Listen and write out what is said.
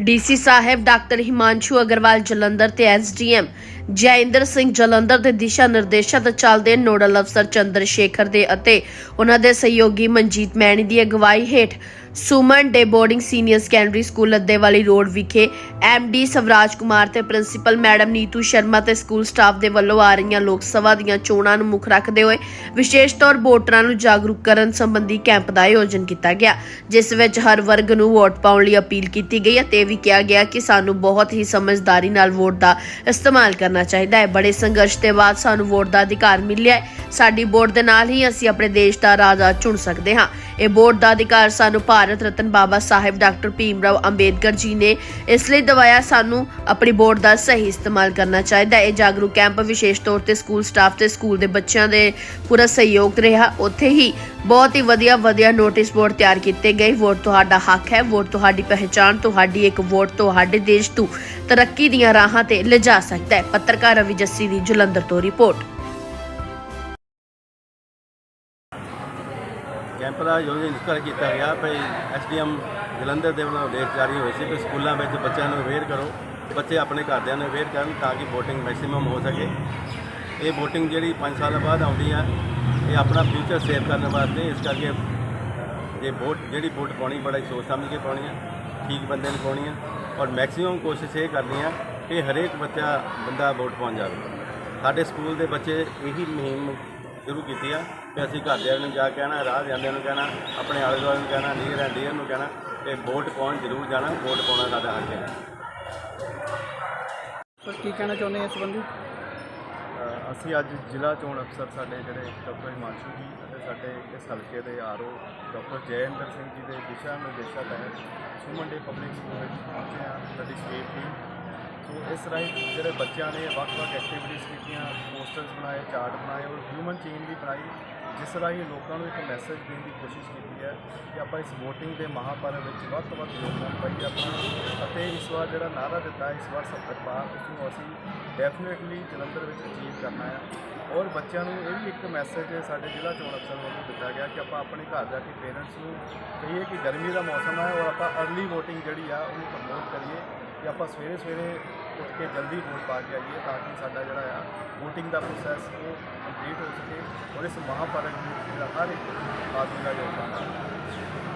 DC ਸਾਹਿਬ doctor Himanshu Agarwal Jalandhar ਤੇ SDM ਜੈਇੰਦਰ Singh Jalandhar ਦੇ ਦਿਸ਼ਾ ਨਿਰਦੇਸ਼ਾਂ ਤੇ ਚੱਲਦੇ ਨੋਡਲ ਅਫਸਰ ਚੰਦਰ ਸ਼ੇਖਰ ਦੇ ਅਤੇ ਉਹਨਾਂ ਦੇ ਸਹਿਯੋਗੀ ਮਨਜੀਤ ਮੈਣੀ ਦੀ ਅਗਵਾਈ ਹੇਠ Suman day boarding senior secondary school Addewali road ਵਿਖੇ ਐਮਡੀ ਸਵਰਾਜ ਕੁਮਾਰ ਤੇ ਪ੍ਰਿੰਸੀਪਲ ਮੈਡਮ ਨੀਤੂ ਸ਼ਰਮਾ ਤੇ ਸਕੂਲ ਸਟਾਫ ਦੇ ਵੱਲੋਂ ਆ ਰਹੀਆਂ ਲੋਕ ਸਭਾ ਦੀਆਂ ਚੋਣਾਂ ਨੂੰ ਮੁੱਖ ਰੱਖਦੇ ਹੋਏ ਵਿਸ਼ੇਸ਼ ਤੌਰ ਵੋਟਰਾਂ ਨੂੰ ਜਾਗਰੂਕ ਕਰਨ ਸੰਬੰਧੀ ਕੈਂਪ ਦਾ ਆਯੋਜਨ ਕੀਤਾ ਗਿਆ, ਜਿਸ ਵਿੱਚ ਹਰ ਵਰਗ ਨੂੰ ਵੋਟ ਪਾਉਣ ਲਈ ਅਪੀਲ ਕੀਤੀ ਗਈ ਅਤੇ ਵੀ ਕਿਹਾ ਗਿਆ ਕਿ ਸਾਨੂੰ ਬਹੁਤ ਹੀ ਸਮਝਦਾਰੀ ਨਾਲ ਵੋਟ ਦਾ ਇਸਤੇਮਾਲ ਕਰਨਾ ਚਾਹੀਦਾ ਹੈ। ਬੜੇ ਸੰਘਰਸ਼ ਦੇ ਬਾਅਦ ਸਾਨੂੰ ਵੋਟ ਦਾ ਅਧਿਕਾਰ ਮਿਲਿਆ ਹੈ। ਸਾਡੀ ਵੋਟ ਦੇ ਨਾਲ ਹੀ ਅਸੀਂ ਆਪਣੇ ਦੇਸ਼ ਦਾ ਰਾਜਾ ਚੁਣ ਸਕਦੇ ਹਾਂ। ਇਹ ਵੋਟ ਦਾ ਅਧਿਕਾਰ ਸਾਨੂੰ ਭਾਰਤ ਰਤਨ ਬਾਬਾ ਸਾਹਿਬ ਡਾਕਟਰ ਭੀਮ ਰਾਓ ਅੰਬੇਦਕਰ ਜੀ ਨੇ ਇਸ ਲਈ ਦਵਾਇਆ ਸਾਨੂੰ ਆਪਣੀ ਵੋਟ ਦਾ ਸਹੀ ਇਸਤੇਮਾਲ ਕਰਨਾ ਚਾਹੀਦਾ ਇਹ ਜਾਗਰੂਕ ਕੈਂਪ ਵਿਸ਼ੇਸ਼ ਤੌਰ ਤੇ ਸਕੂਲ ਸਟਾਫ ਤੇ ਸਕੂਲ ਦੇ ਬੱਚਿਆਂ ਦੇ ਪੂਰਾ ਸਹਿਯੋਗ ਰਿਹਾ। ਉੱਥੇ ਹੀ ਬਹੁਤ ਹੀ ਵਧੀਆ ਵਧੀਆ ਨੋਟਿਸ ਬੋਰਡ ਤਿਆਰ ਕੀਤੇ ਗਏ। ਵੋਟ ਤੁਹਾਡਾ ਹੱਕ ਹੈ। ਵੋਟ ਤੁਹਾਡੀ ਪਹਿਚਾਣ, ਤੁਹਾਡੀ ਇੱਕ ਵੋਟ ਤੁਹਾਡੇ ਦੇਸ਼ ਤੋਂ ਤਰੱਕੀ ਦੀਆਂ ਰਾਹਾਂ ਤੇ ਲਿਜਾ ਸਕਦਾ ਹੈ। ਪੱਤਰਕਾਰ ਰਵੀ ਜੱਸੀ ਦੀ ਜਲੰਧਰ ਤੋਂ ਰਿਪੋਰਟ। ਕੈਂਪ ਦਾ ਆਯੋਜਨ ਇਸ ਤਰ੍ਹਾਂ ਕੀਤਾ ਗਿਆ, ਭਈ ਐਸਡੀਐਮ ਜਲੰਧਰ ਦੇ ਵੱਲੋਂ ਆਦੇਸ਼ ਜਾਰੀ ਹੋਏ ਸੀ ਕਿ ਸਕੂਲਾਂ ਵਿੱਚ ਬੱਚਿਆਂ ਨੂੰ ਅਵੇਅਰ ਕਰੋ, ਬੱਚੇ ਆਪਣੇ ਘਰਦਿਆਂ ਨੂੰ ਅਵੇਅਰ ਕਰਨ ਤਾਂ ਕਿ VOTING ਮੈਕਸਿਮਮ ਹੋ ਸਕੇ। ਇਹ VOTING ਜਿਹੜੀ 5 ਸਾਲਾਂ ਬਾਅਦ ਆਉਂਦੀ ਹੈ ਇਹ ਆਪਣਾ ਫਿਊਚਰ ਸੇਵ ਕਰਨ ਵਾਸਤੇ ਇਸ ਕਰਕੇ ਇਹ ਵੋਟ, ਜਿਹੜੀ ਵੋਟ ਪਾਉਣੀ, ਬੜਾ ਹੀ ਸੋਚ ਸਮਝ ਕੇ ਪਾਉਣੀ ਆ, ਠੀਕ ਬੰਦੇ ਨੂੰ ਪਾਉਣੀ ਆ ਔਰ ਮੈਕਸਿਮਮ ਕੋਸ਼ਿਸ਼ ਇਹ ਕਰਨੀ ਆ ਕਿ ਹਰੇਕ ਬੱਚਾ ਬੰਦਾ ਵੋਟ ਪਾਉਣ ਜਾਵੇ। ਸਾਡੇ ਸਕੂਲ ਦੇ ਬੱਚੇ ਇਹੀ ਮੁਹਿੰਮ ਸ਼ੁਰੂ ਕੀਤੀ ਆ ਕਿ ਅਸੀਂ ਘਰਦਿਆਂ ਨੂੰ ਜਾ ਕੇ ਕਹਿਣਾ ਰਾਹ ਜਾਂਦਿਆਂ ਨੂੰ ਕਹਿਣਾ ਆਪਣੇ ਆਲੇ ਦੁਆਲੇ ਨੂੰ ਕਹਿਣਾ ਨੀਅਰ ਐਂਡ ਡੀਅਰ ਨੂੰ ਕਹਿਣਾ ਕਿ ਵੋਟ ਪਾਉਣ ਜ਼ਰੂਰ ਜਾਣਾ ਵੋਟ ਪਾਉਣਾ ਸਾਡਾ ਹੱਕ ਹੈ। ਸਰ ਕੀ ਕਹਿਣਾ ਚਾਹੁੰਦੇ ਹੋ ਇਸ ਸੰਬੰਧੀ? ਅਸੀਂ ਅੱਜ ਜ਼ਿਲ੍ਹਾ ਚੋਣ ਅਫਸਰ ਸਾਡੇ ਜਿਹੜੇ ਡਾਕਟਰ ਹਿਮਾਂਸ਼ੂ ਜੀ ਅਤੇ ਸਾਡੇ ਇਸ ਹਲਕੇ ਦੇ ਆਰਓ ਡਾਕਟਰ ਜੈਇੰਦਰ ਸਿੰਘ ਜੀ ਦੇ ਦਿਸ਼ਾ ਨਿਰਦੇਸ਼ਾਂ ਤਹਿਤ ਸੁਮਨ ਡੇ ਪਬਲਿਕ ਸਕੂਲ ਵਿੱਚ ਪਹੁੰਚੇ ਹਾਂ। ਸਾਡੀ ਸਟੇਟ ਟੀਮ ਸੋ ਇਸ ਰਾਹੀਂ ਜਿਹੜੇ ਬੱਚਿਆਂ ਨੇ ਵੱਖ-ਵੱਖ ਐਕਟੀਵਿਟੀਜ਼ ਕੀਤੀਆਂ ਪੋਸਟਰਸ ਬਣਾਏ ਚਾਰਟ ਬਣਾਏ ਔਰ ਹਿਊਮਨ ਚੇਨ ਵੀ ਬਣਾਈ, ਜਿਸ ਰਾਹੀਂ ਲੋਕਾਂ ਨੂੰ ਇੱਕ ਮੈਸੇਜ ਦੇਣ ਦੀ ਕੋਸ਼ਿਸ਼ ਕੀਤੀ ਹੈ ਕਿ ਆਪਾਂ ਇਸ VOTING ਦੇ ਮਹਾਪਰਵ ਵਿੱਚ ਵੱਧ ਤੋਂ ਵੱਧ ਯੋਗਦਾਨ ਪਾਈਏ ਆਪਣਾ ਅਤੇ ਇਸ ਵਾਰ ਜਿਹੜਾ ਨਾਰਾ ਦਿੱਤਾ, ਇਸ ਵਾਰ ਸਭ ਤੱਕ ਪਾਰ ਉਸ ਨੂੰ ਅਸੀਂ ਡੈਫੀਨਿਟਲੀ ਜਲੰਧਰ ਵਿੱਚ ਅਚੀਵ ਕਰਨਾ ਹੈ। ਔਰ ਬੱਚਿਆਂ ਨੂੰ ਇਹ ਵੀ ਇੱਕ ਮੈਸੇਜ ਸਾਡੇ ਜ਼ਿਲ੍ਹਾ ਚੋਣ ਅਫਸਰ ਵੱਲੋਂ ਦਿੱਤਾ ਗਿਆ ਕਿ ਆਪਾਂ ਆਪਣੇ ਘਰ ਜਾ ਕੇ ਪੇਰੈਂਟਸ ਨੂੰ ਕਹੀਏ ਕਿ ਗਰਮੀ ਦਾ ਮੌਸਮ ਹੈ ਔਰ ਆਪਾਂ अर्ਲੀ VOTING ਜਿਹੜੀ ਆ ਉਹਨੂੰ ਪ੍ਰਮੋਟ ਕਰੀਏ ਕਿ ਆਪਾਂ ਸਵੇਰੇ ਸਵੇਰੇ ਕੇ ਜਲਦੀ ਵੋਟ ਪਾ ਕੇ ਆਈਏ ਤਾਂ ਕਿ ਸਾਡਾ ਜਿਹੜਾ ਆ VOTING ਦਾ ਪ੍ਰੋਸੈਸ ਉਹ ਕੰਪਲੀਟ ਹੋ ਸਕੇ ਔਰ ਇਸ ਮਹਾਪਰਗ ਨੂੰ ਜਿਹੜਾ ਹਰ ਇੱਕ ਆਦਮੀ ਦਾ ਯੋਗਦਾਨ ਹੈ